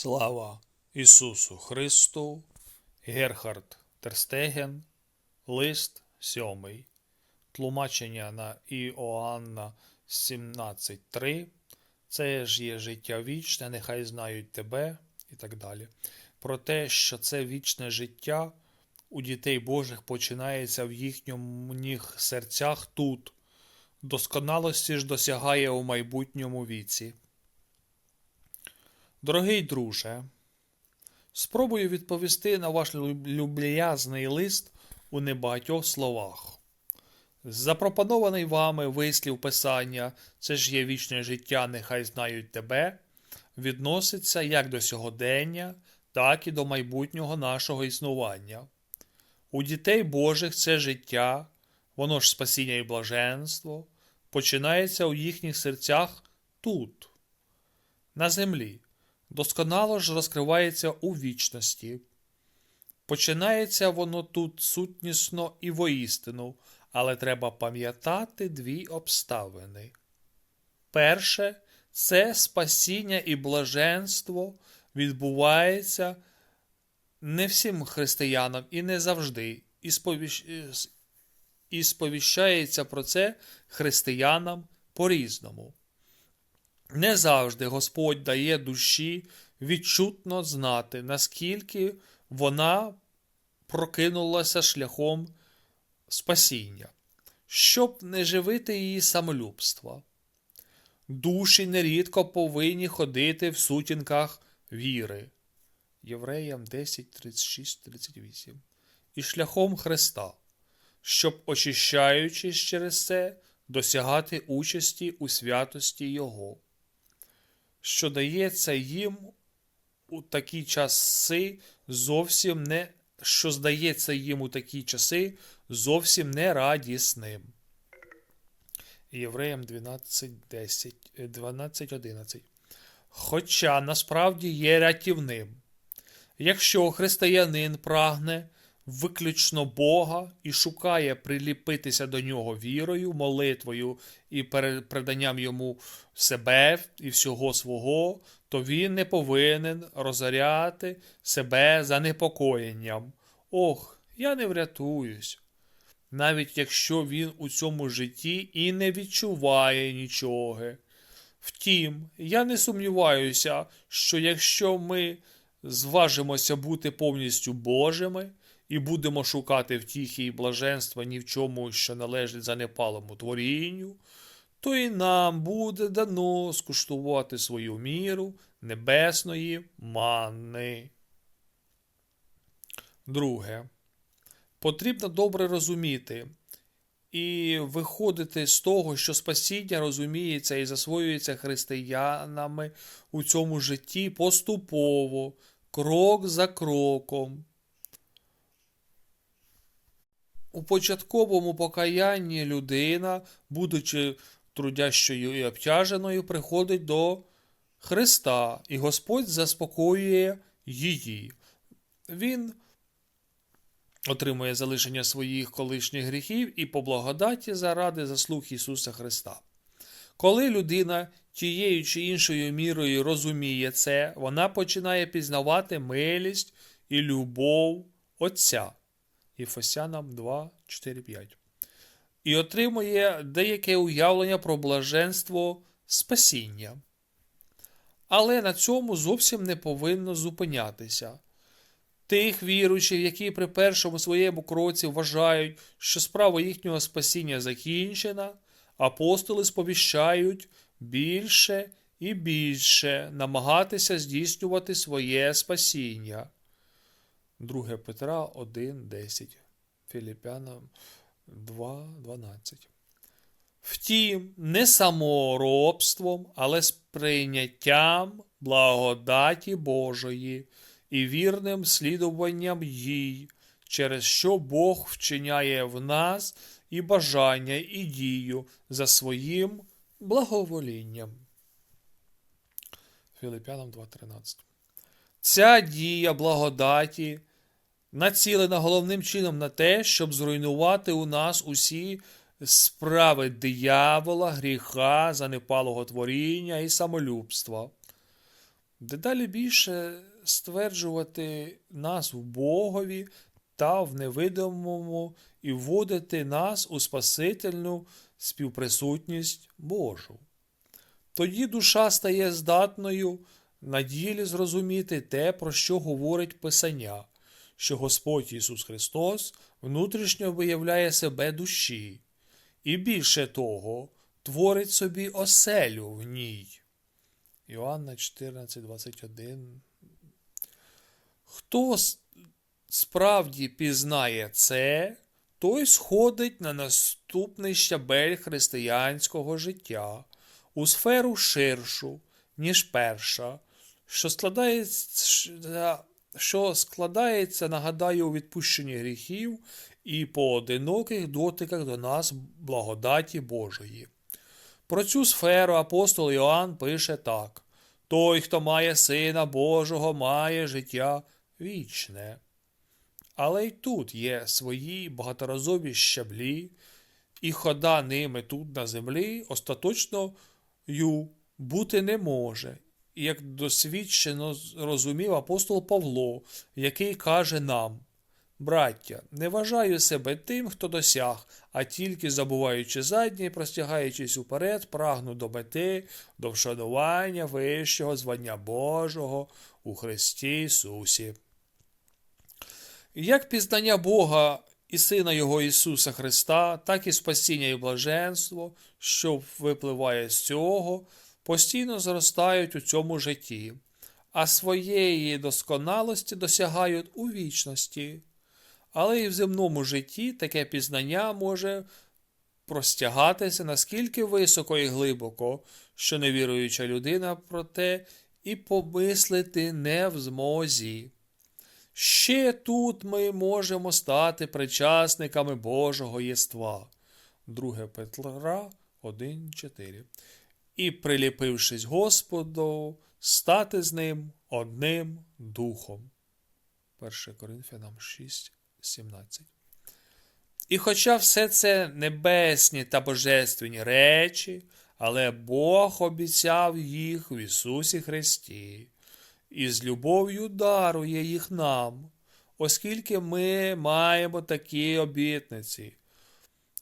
Слава Ісусу Христу, Герхард Терстеген, Лист 7, тлумачення на Іоанна 17.3. Це ж є життя вічне, нехай знають тебе і так далі. Про те, що це вічне життя у дітей Божих починається в їхніх серцях тут, досконалості ж досягає у майбутньому віці. Дорогий друже, спробую відповісти на ваш люб'язний лист у небагатьох словах. Запропонований вами вислів писання це ж є вічне життя, нехай знають тебе, відноситься як до сьогодення, так і до майбутнього нашого існування. У дітей Божих це життя, воно ж спасіння і блаженство, починається у їхніх серцях тут, на землі досконало ж розкривається у вічності. Починається воно тут сутнісно і воістину, але треба пам'ятати дві обставини. Перше, це спасіння і блаженство відбувається не всім християнам і не завжди, і, сповіщ... і сповіщається про це християнам по-різному. Не завжди Господь дає душі відчутно знати, наскільки вона прокинулася шляхом спасіння, щоб не живити її самолюбства. Душі нерідко повинні ходити в сутінках віри. Євреям 10, 36, 38. І шляхом Христа, щоб, очищаючись через це, досягати участі у святості Його що дається їм у такі часи зовсім не що здається їм у такі часи зовсім не радісним. Євреям 12.10, 12.11. Хоча насправді є рятівним. Якщо християнин прагне виключно Бога і шукає приліпитися до нього вірою, молитвою і переданням йому себе і всього свого, то він не повинен розоряти себе занепокоєнням. Ох, я не врятуюсь. Навіть якщо він у цьому житті і не відчуває нічого. Втім, я не сумніваюся, що якщо ми зважимося бути повністю Божими, і будемо шукати втіхи і блаженства ні в чому, що належить занепалому творінню, то і нам буде дано скуштувати свою міру небесної манни. Друге. Потрібно добре розуміти і виходити з того, що спасіння розуміється і засвоюється християнами у цьому житті поступово, крок за кроком. У початковому покаянні людина, будучи трудящою і обтяженою, приходить до Христа, і Господь заспокоює її. Він отримує залишення своїх колишніх гріхів і по благодаті заради заслуг Ісуса Христа. Коли людина тією чи іншою мірою розуміє це, вона починає пізнавати милість і любов Отця. Єфесянам 2, 4, 5. І отримує деяке уявлення про блаженство спасіння. Але на цьому зовсім не повинно зупинятися. Тих віруючих, які при першому своєму кроці вважають, що справа їхнього спасіння закінчена, апостоли сповіщають більше і більше намагатися здійснювати своє спасіння. 2 Петра 1, 10, Філіпянам 2, 12. Втім, не саморобством, але сприйняттям благодаті Божої і вірним слідуванням їй, через що Бог вчиняє в нас і бажання, і дію за своїм благоволінням. Філіпянам 2.13. Ця дія благодаті націлена головним чином на те, щоб зруйнувати у нас усі справи диявола, гріха, занепалого творіння і самолюбства. дедалі більше стверджувати нас в Богові та в невидимому і вводити нас у Спасительну співприсутність Божу. Тоді душа стає здатною на ділі зрозуміти те, про що говорить Писання, що Господь Ісус Христос внутрішньо виявляє себе душі, і більше того, творить собі оселю в ній. Іоанна 14, 21. Хто справді пізнає це, той сходить на наступний щабель християнського життя у сферу ширшу, ніж перша, що складається, що складається, нагадаю, у відпущенні гріхів і поодиноких дотиках до нас благодаті Божої. Про цю сферу апостол Іоанн пише так: Той, хто має Сина Божого, має життя вічне. Але й тут є свої багаторазові щаблі, і хода ними тут на землі остаточною бути не може, як досвідчено розумів апостол Павло, який каже нам Браття, не вважаю себе тим, хто досяг, а тільки забуваючи заднє і простягаючись уперед, прагну до мети, до вшанування вищого звання Божого у Христі Ісусі. Як пізнання Бога і Сина Його Ісуса Христа, так і спасіння і блаженство, що випливає з цього, постійно зростають у цьому житті, а своєї досконалості досягають у вічності. Але і в земному житті таке пізнання може простягатися наскільки високо і глибоко, що невіруюча людина про те і помислити не в змозі. Ще тут ми можемо стати причасниками Божого єства. 2 Петра 1,4. І, приліпившись Господу, стати з ним одним духом. 1 Коринфянам 6, 17. І хоча все це небесні та божественні речі, але Бог обіцяв їх в Ісусі Христі і з любов'ю дарує їх нам, оскільки ми маємо такі обітниці,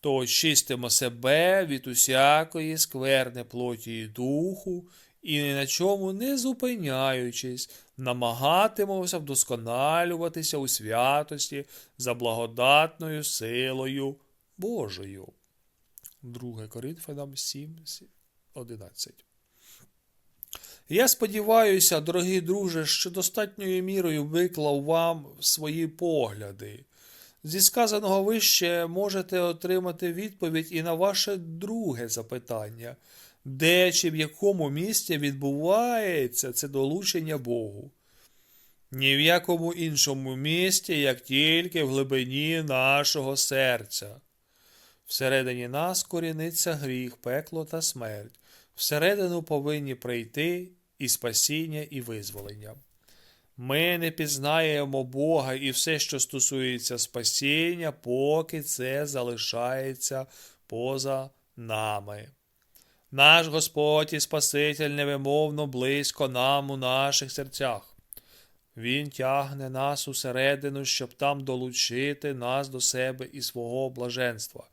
то очистимо себе від усякої скверни плоті і духу, і ні на чому не зупиняючись, намагатимемося вдосконалюватися у святості за благодатною силою Божою. 2 Коринфянам 7, 11 я сподіваюся, дорогі друже, що достатньою мірою виклав вам свої погляди. Зі сказаного вище можете отримати відповідь і на ваше друге запитання, де чи в якому місці відбувається це долучення Богу. Ні в якому іншому місці, як тільки в глибині нашого серця. Всередині нас коріниться гріх, пекло та смерть. Всередину повинні прийти і спасіння, і визволення. Ми не пізнаємо Бога і все, що стосується спасіння, поки це залишається поза нами. Наш Господь і Спаситель невимовно близько нам у наших серцях. Він тягне нас усередину, щоб там долучити нас до себе і свого блаженства.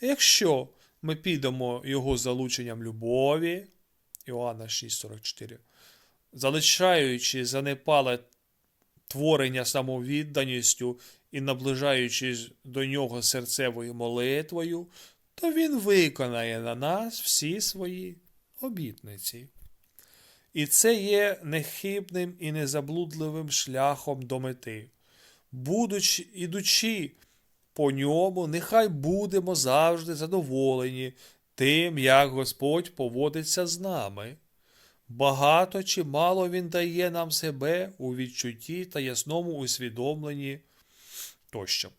Якщо ми підемо Його залученням любові, Іоанна 6,44. Залишаючи занепале творення самовідданістю і наближаючись до нього серцевою молитвою, то він виконає на нас всі свої обітниці. І це є нехибним і незаблудливим шляхом до мети. Будучи, ідучи по ньому, нехай будемо завжди задоволені тим, як Господь поводиться з нами. Багато чи мало Він дає нам себе у відчутті та ясному усвідомленні тощо.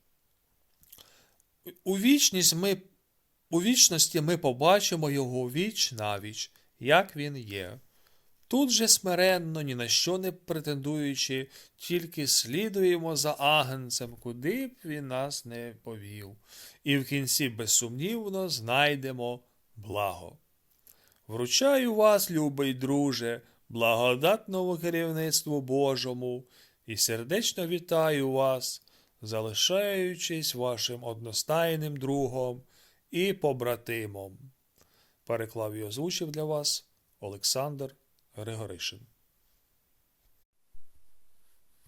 У вічність ми, у вічності ми побачимо Його віч навіч, як Він є. Тут же смиренно, ні на що не претендуючи, тільки слідуємо за агенцем, куди б він нас не повів, і в кінці безсумнівно знайдемо благо. Вручаю вас, любий друже, благодатному керівництву Божому і сердечно вітаю вас, залишаючись вашим одностайним другом і побратимом. Переклав і озвучив для вас Олександр Григоришин.